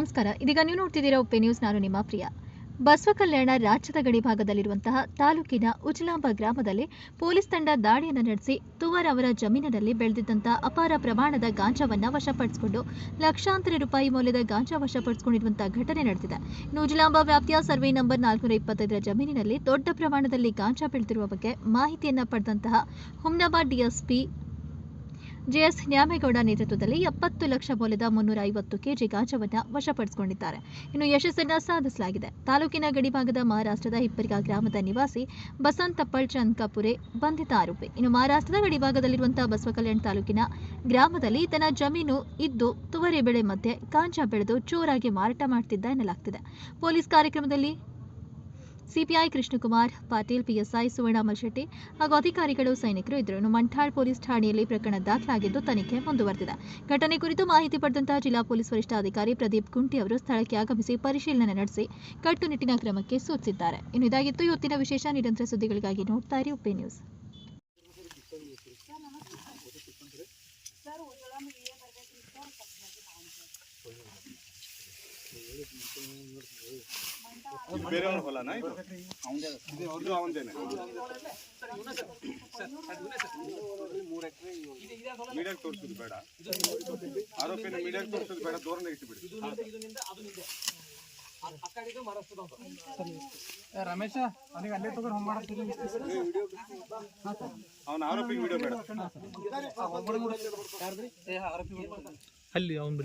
ನಮಸ್ಕಾರ. ಇದೀಗ ನೀವು ನೋಡ್ತಿದ್ದೀರಾ ಉಪ್ಪೆ ನ್ಯೂಸ್. ನಾನು ನಿಮ್ಮ ಪ್ರಿಯ. ಬಸವ ಕಲ್ಯಾಣ ರಾಜ್ಯದ ಗಡಿ ಭಾಗದಲ್ಲಿರುವಂತಹ ತಾಲೂಕಿನ ಉಜ್ಲಾಂಬ ಗ್ರಾಮದಲ್ಲಿ ಪೊಲೀಸ್ ತಂಡ ದಾಳಿಯನ್ನು ನಡೆಸಿ ತುವರ್ ಅವರ ಜಮೀನಿನಲ್ಲಿ ಬೆಳೆದಿದ್ದಂತಹ ಅಪಾರ ಪ್ರಮಾಣದ ಗಾಂಜಾವನ್ನ ವಶಪಡಿಸಿಕೊಂಡು ಲಕ್ಷಾಂತರ ರೂಪಾಯಿ ಮೌಲ್ಯದ ಗಾಂಜಾ ವಶಪಡಿಸಿಕೊಂಡಿರುವಂತಹ ಘಟನೆ ನಡೆದಿದೆ. ಉಜಲಾಂಬ ವ್ಯಾಪ್ತಿಯ ಸರ್ವೆ ನಂಬರ್ ನಾಲ್ಕುನೂರ ಇಪ್ಪತ್ತೈದರ ಜಮೀನಿನಲ್ಲಿ ದೊಡ್ಡ ಪ್ರಮಾಣದಲ್ಲಿ ಗಾಂಜಾ ಬೆಳೆದಿರುವ ಬಗ್ಗೆ ಮಾಹಿತಿಯನ್ನ ಪಡೆದಂತಹ ಹುಮ್ನಾಬಾದ್ ಡಿಎಸ್ಪಿ ಜೆಎಸ್ ನ್ಯಾಮೇಗೌಡ ನೇತೃತ್ವದಲ್ಲಿ ಎಪ್ಪತ್ತು ಲಕ್ಷ ಮೌಲ್ಯದ ಮುನ್ನೂರ ಐವತ್ತು ಕೆಜಿ ಗಾಂಜಾವನ್ನು ವಶಪಡಿಸಿಕೊಂಡಿದ್ದಾರೆ. ಇನ್ನು ಯಶಸ್ಸನ್ನ ಸಾಧಿಸಲಾಗಿದೆ. ತಾಲೂಕಿನ ಗಡಿಭಾಗದ ಮಹಾರಾಷ್ಟ್ರದ ಹಿಪ್ಪರಿಗ ಗ್ರಾಮದ ನಿವಾಸಿ ಬಸಂತಪ್ಪಳ್ ಚಂದ್ ಕಪುರೆ ಬಂಧಿತ ಆರೋಪಿ. ಇನ್ನು ಮಹಾರಾಷ್ಟ್ರದ ಗಡಿಭಾಗದಲ್ಲಿರುವಂತಹ ಬಸವಕಲ್ಯಾಣ ತಾಲೂಕಿನ ಗ್ರಾಮದಲ್ಲಿ ತನ್ನ ಜಮೀನು ಇದ್ದು ತುವರೆ ಬೆಳೆ ಮಧ್ಯೆ ಗಾಂಜಾ ಬೆಳೆದು ಚೋರಾಗಿ ಮಾರಾಟ ಮಾಡ್ತಿದ್ದ ಎನ್ನಲಾಗ್ತಿದೆ. ಪೊಲೀಸ್ ಕಾರ್ಯಕ್ರಮದಲ್ಲಿ ಸಿಪಿಐ ಕೃಷ್ಣಕುಮಾರ್, ಪಾಟೀಲ್, ಪಿಎಸ್ಐ ಸುವರ್ಣಾಮ ಶೆಟ್ಟಿ ಹಾಗೂ ಅಧಿಕಾರಿಗಳು, ಸೈನಿಕರು ಇದ್ದರು. ಮಂಠಾಳ್ ಪೊಲೀಸ್ ಠಾಣೆಯಲ್ಲಿ ಪ್ರಕರಣ ದಾಖಲಾಗಿದ್ದು ತನಿಖೆ ಮುಂದುವರೆದಿದೆ. ಘಟನೆ ಕುರಿತು ಮಾಹಿತಿ ಪಡೆದಂತಹ ಜಿಲ್ಲಾ ಪೊಲೀಸ್ ವರಿಷ್ಠಾಧಿಕಾರಿ ಪ್ರದೀಪ್ ಕುಂಟಿ ಅವರು ಸ್ಥಳಕ್ಕೆ ಆಗಮಿಸಿ ಪರಿಶೀಲನೆ ನಡೆಸಿ ಕಟ್ಟುನಿಟ್ಟಿನ ಕ್ರಮಕ್ಕೆ ಸೂಚಿಸಿದ್ದಾರೆ. ಇನ್ನು ಇದಾಗಿತ್ತು. ಇವತ್ತಿನ ವಿಶೇಷ ನಿರಂತರ ಸುದ್ದಿಗಳಿಗಾಗಿ ನೋಡ್ತಾ ಇರಿ ಉಪೇ ನ್ಯೂಸ್. ಬೇರೆಯವ್ರ ಹೊಲನಾ ಇದು? ಇದು ಅವ್ರದ್ದು ಅವಂದೇನೆ? ಮೀಡಿಯಾಗೆ ತೋರಿಸೋದು ಬೇಡ. ಆರೋಪಿನ ಮೀಡಿಯಾಗೆ ತೋರಿಸೋದು ಬೇಡ ದೂರನೇ ಇಟ್ಟುಬಿಡಿ ರಮೇಶ ಅವನಿಗೆ ಅಲ್ಲೇ ತಗೊಂಡು ಹೋಗ್ ಮಾಡ್ತೀನಿ ಅವನ ಆರೋಪಿಗೆ ವಿಡಿಯೋ ಬೇಡ. ಅಲ್ಲಿ ಅವನ್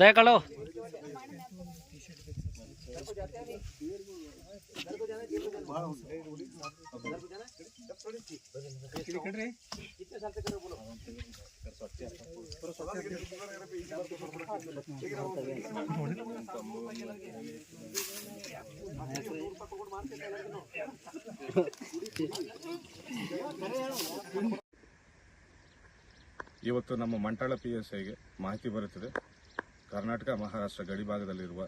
देख लो ಇವತ್ತು ನಮ್ಮ ಮಂಟಾಳ ಪಿ ಎಸ್ ಐಗೆ ಮಾಹಿತಿ ಬರುತ್ತಿದೆ. ಕರ್ನಾಟಕ ಮಹಾರಾಷ್ಟ್ರ ಗಡಿಭಾಗದಲ್ಲಿರುವ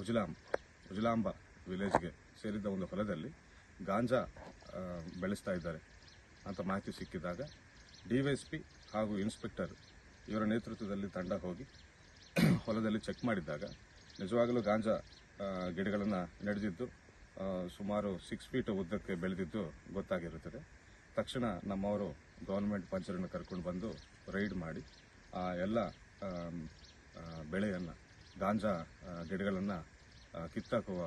ಉಜಲಾಂ ಉಜಲಾಂಬ ವಿಲೇಜ್ಗೆ ಸೇರಿದ ಒಂದು ಹೊಲದಲ್ಲಿ ಗಾಂಜಾ ಬೆಳೆಸ್ತಾ ಇದ್ದಾರೆ ಅಂತ ಮಾಹಿತಿ ಸಿಕ್ಕಿದಾಗ ಡಿವೈಎಸ್ಪಿ ಹಾಗೂ ಇನ್ಸ್ಪೆಕ್ಟರ್ ಇವರ ನೇತೃತ್ವದಲ್ಲಿ ತಂಡ ಹೋಗಿ ಹೊಲದಲ್ಲಿ ಚೆಕ್ ಮಾಡಿದಾಗ ನಿಜವಾಗಲೂ ಗಾಂಜಾ ಗಿಡಗಳನ್ನು ನಡೆದಿದ್ದು ಸುಮಾರು ಸಿಕ್ಸ್ ಫೀಟ್ ಉದ್ದಕ್ಕೆ ಬೆಳೆದಿದ್ದು ಗೊತ್ತಾಗಿರುತ್ತದೆ. ತಕ್ಷಣ ನಮ್ಮವರು ಗೌರ್ಮೆಂಟ್ ಪಂಚರನ್ನು ಕರ್ಕೊಂಡು ಬಂದು ರೈಡ್ ಮಾಡಿ ಆ ಎಲ್ಲ ಬೆಳೆಯನ್ನು, ಗಾಂಜಾ ಗಿಡಗಳನ್ನು ಕಿತ್ತಾಕುವ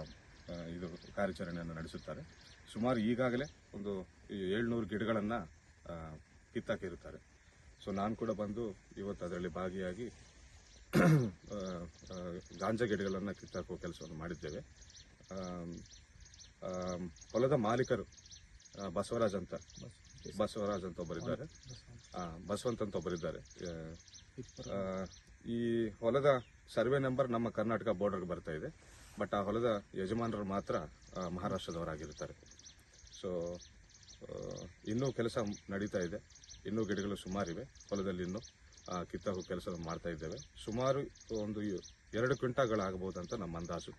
ಇದು ಕಾರ್ಯಾಚರಣೆಯನ್ನು ನಡೆಸುತ್ತಾರೆ. ಸುಮಾರು ಈಗಾಗಲೇ ಒಂದು ಏಳ್ನೂರು ಗಿಡಗಳನ್ನು ಕಿತ್ತಾಕಿರುತ್ತಾರೆ ಸೊ ನಾನು ಕೂಡ ಬಂದು ಇವತ್ತು ಅದರಲ್ಲಿ ಭಾಗಿಯಾಗಿ ಗಾಂಜಾ ಗಿಡಗಳನ್ನು ಕಿತ್ತಾಕುವ ಕೆಲಸವನ್ನು ಮಾಡಿದ್ದೇವೆ. ಹೊಲದ ಮಾಲೀಕರು ಬಸವರಾಜ್ ಅಂತ ಬಸವರಾಜ್ ಅಂತ ಒಬ್ಬರಿದ್ದಾರೆ. ಬಸವಂತ ಅಂತ ಒಬ್ಬರಿದ್ದಾರೆ. ಈ ಹೊಲದ ಸರ್ವೆ ನಂಬರ್ ನಮ್ಮ ಕರ್ನಾಟಕ ಬಾರ್ಡರ್ಗೆ ಬರ್ತಾ ಇದೆ. ಬಟ್ ಆ ಹೊಲದ ಯಜಮಾನರು ಮಾತ್ರ ಮಹಾರಾಷ್ಟ್ರದವರಾಗಿರುತ್ತಾರೆ. ಸೊ ಇನ್ನೂ ಕೆಲಸ ನಡೀತಾ ಇದೆ. ಇನ್ನೂ ಗಿಡಗಳು ಸುಮಾರಿವೆ. ಹೊಲದಲ್ಲಿ ಇನ್ನೂ ಆ, ಕೆಲಸ ಮಾಡ್ತಾ ಇದ್ದೇವೆ. ಸುಮಾರು ಒಂದು ಎರಡು ಕ್ವಿಂಟಾಗಳಾಗಬಹುದು ಅಂತ ನಮ್ಮ ಅಂದಾಜು.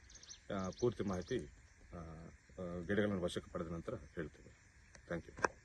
ಪೂರ್ತಿ ಮಾಹಿತಿ ಗಿಡಗಳನ್ನು ವಶಕ್ಕೆ ಪಡೆದ ನಂತರ ಹೇಳ್ತೇವೆ. Thank you